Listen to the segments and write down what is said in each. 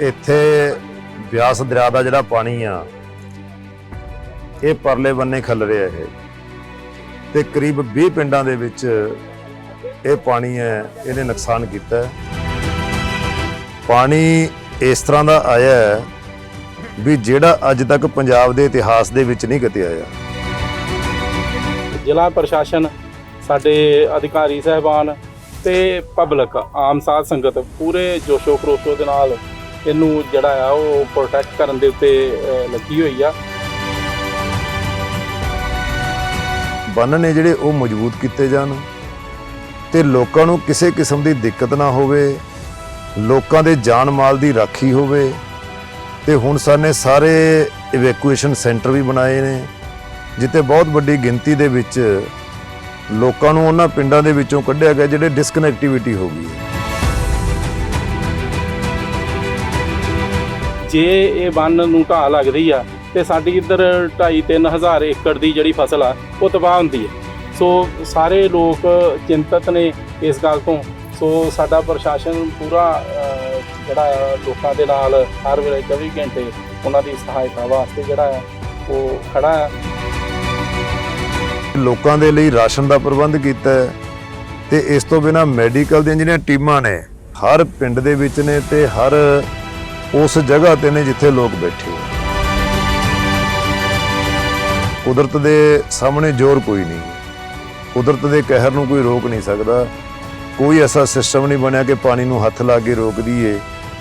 ਇੱਥੇ ਬਿਆਸ ਦਰਿਆ ਦਾ ਜਿਹੜਾ ਪਾਣੀ ਆ, ਇਹ ਪਰਲੇ ਬੰਨੇ ਖੱਲ ਰਿਹਾ ਇਹ। ਤੇ ਕਰੀਬ 20 ਪਿੰਡਾਂ ਦੇ ਵਿੱਚ ਇਹ ਪਾਣੀ ਹੈ, ਇਹਨੇ ਨੁਕਸਾਨ ਕੀਤਾ ਹੈ। ਪਾਣੀ ਇਸ ਤਰ੍ਹਾਂ ਦਾ ਆਇਆ ਹੈ ਵੀ ਜਿਹੜਾ ਅੱਜ ਤੱਕ ਪੰਜਾਬ ਦੇ ਇਤਿਹਾਸ ਦੇ ਵਿੱਚ ਨਹੀਂ ਕਿਤੇ ਆਇਆ ਜ਼ਿਲ੍ਹਾ ਪ੍ਰਸ਼ਾਸਨ, ਸਾਡੇ ਅਧਿਕਾਰੀ, ਸਹਿਬਾਨ ਤੇ ਪਬਲਿਕ ਆਮ ਸਾਧ ਸੰਗਤ, ਪੂਰੇ ਜੋਸ਼ੋ ਖਰੋਸ਼ੋ ਦੇ ਨਾਲ ਇਹਨੂੰ ਜਿਹੜਾ ਆ ਉਹ ਪ੍ਰੋਟੈਕਟ ਕਰਨ ਦੇ ਉੱਤੇ ਲੱਗੀ ਹੋਈ ਆ। ਬੰਨ ਨੇ ਜਿਹੜੇ ਉਹ ਮਜ਼ਬੂਤ ਕੀਤੇ ਜਾਣ। ਤੇ ਲੋਕਾਂ ਨੂੰ ਕਿਸੇ ਕਿਸਮ ਦੀ ਦਿੱਕਤ ਨਾ ਹੋਵੇ, ਲੋਕਾਂ ਦੇ ਜਾਨ ਮਾਲ ਦੀ ਰਾਖੀ ਹੋਵੇ। ਤੇ ਹੁਣ ਸਾਨੇ ਸਾਰੇ ਇਵੈਕੂਏਸ਼ਨ ਸੈਂਟਰ ਵੀ ਬਣਾਏ ਨੇ, ਜਿੱਥੇ ਬਹੁਤ ਵੱਡੀ ਗਿਣਤੀ ਦੇ ਵਿੱਚ ਲੋਕਾਂ ਨੂੰ ਉਹਨਾਂ ਪਿੰਡਾਂ ਦੇ ਵਿੱਚੋਂ ਕੱਢਿਆ ਗਿਆ, ਜਿਹੜੇ ਡਿਸਕਨੈਕਟੀਵਿਟੀ ਹੋ ਗਈ ਹੈ। ਜੇ ਇਹ ਬੰਨ ਨੂੰ ਢਾਹ ਲੱਗਦੀ ਆ, ਤੇ ਸਾਡੀ ਇੱਧਰ 2.5 ਹਜ਼ਾਰ ਏਕੜ ਦੀ ਜਿਹੜੀ ਫਸਲ ਆ, ਉਹ ਤਬਾਹ ਹੁੰਦੀ ਹੈ ਸੋ ਸਾਰੇ ਲੋਕ ਚਿੰਤਤ ਨੇ ਇਸ ਗੱਲ ਤੋਂ। ਸੋ ਸਾਡਾ ਪ੍ਰਸ਼ਾਸਨ ਪੂਰਾ ਜਿਹੜਾ ਲੋਕਾਂ ਦੇ ਨਾਲ ਹਰ ਵੇਲੇ 24 ਘੰਟੇ ਉਹਨਾਂ ਦੀ ਸਹਾਇਤਾ ਵਾਸਤੇ ਜਿਹੜਾ ਆ, ਉਹ ਖੜਾ ਆ। ਲੋਕਾਂ ਦੇ ਲਈ ਰਾਸ਼ਨ ਦਾ ਪ੍ਰਬੰਧ ਕੀਤਾ ਹੈ ਤੇ ਇਸ ਤੋਂ ਬਿਨਾ ਮੈਡੀਕਲ ਦੀਆਂ ਜਿਹੜੀਆਂ ਟੀਮਾਂ ਨੇ, ਹਰ ਪਿੰਡ ਦੇ ਵਿੱਚ ਨੇ ਤੇ ਹਰ ਉਸ ਜਗ੍ਹਾ ਤੇ ਨੇ ਜਿੱਥੇ ਲੋਕ ਬੈਠੇ ਆ ਕੁਦਰਤ ਦੇ ਸਾਹਮਣੇ ਜ਼ੋਰ ਕੋਈ ਨਹੀਂ। ਕੁਦਰਤ ਦੇ ਕਹਿਰ ਨੂੰ ਕੋਈ ਰੋਕ ਨਹੀਂ ਸਕਦਾ। ਕੋਈ ਐਸਾ ਸਿਸਟਮ ਨਹੀਂ ਬਣਿਆ ਕਿ ਪਾਣੀ ਨੂੰ ਹੱਥ ਲਾ ਕੇ ਰੋਕ ਦਈਏ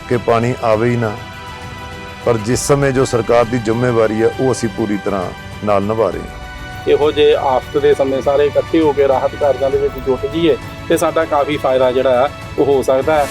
ਕਿ ਪਾਣੀ ਆਵੇ ਹੀ ਨਾ। ਪਰ ਜਿਸ ਸਮੇਂ ਜੋ ਸਰਕਾਰ ਦੀ ਜ਼ਿੰਮੇਵਾਰੀ ਹੈ, ਉਹ ਅਸੀਂ ਪੂਰੀ ਤਰ੍ਹਾਂ ਨਾਲ ਨਿਭਾ ਰਹੇ ਹਾਂ। ਇਹੋ ਜੇ ਆਫਤ ਦੇ ਸਮੇਂ ਸਾਰੇ ਇਕੱਠੇ ਹੋ ਕੇ ਰਾਹਤ ਕਾਰਜਾਂ ਦੇ ਵਿੱਚ ਜੁਟ ਜਾਈਏ ਤੇ ਸਾਡਾ ਕਾਫੀ ਫਾਇਦਾ ਜਿਹੜਾ ਆ ਉਹ ਹੋ ਸਕਦਾ ਹੈ।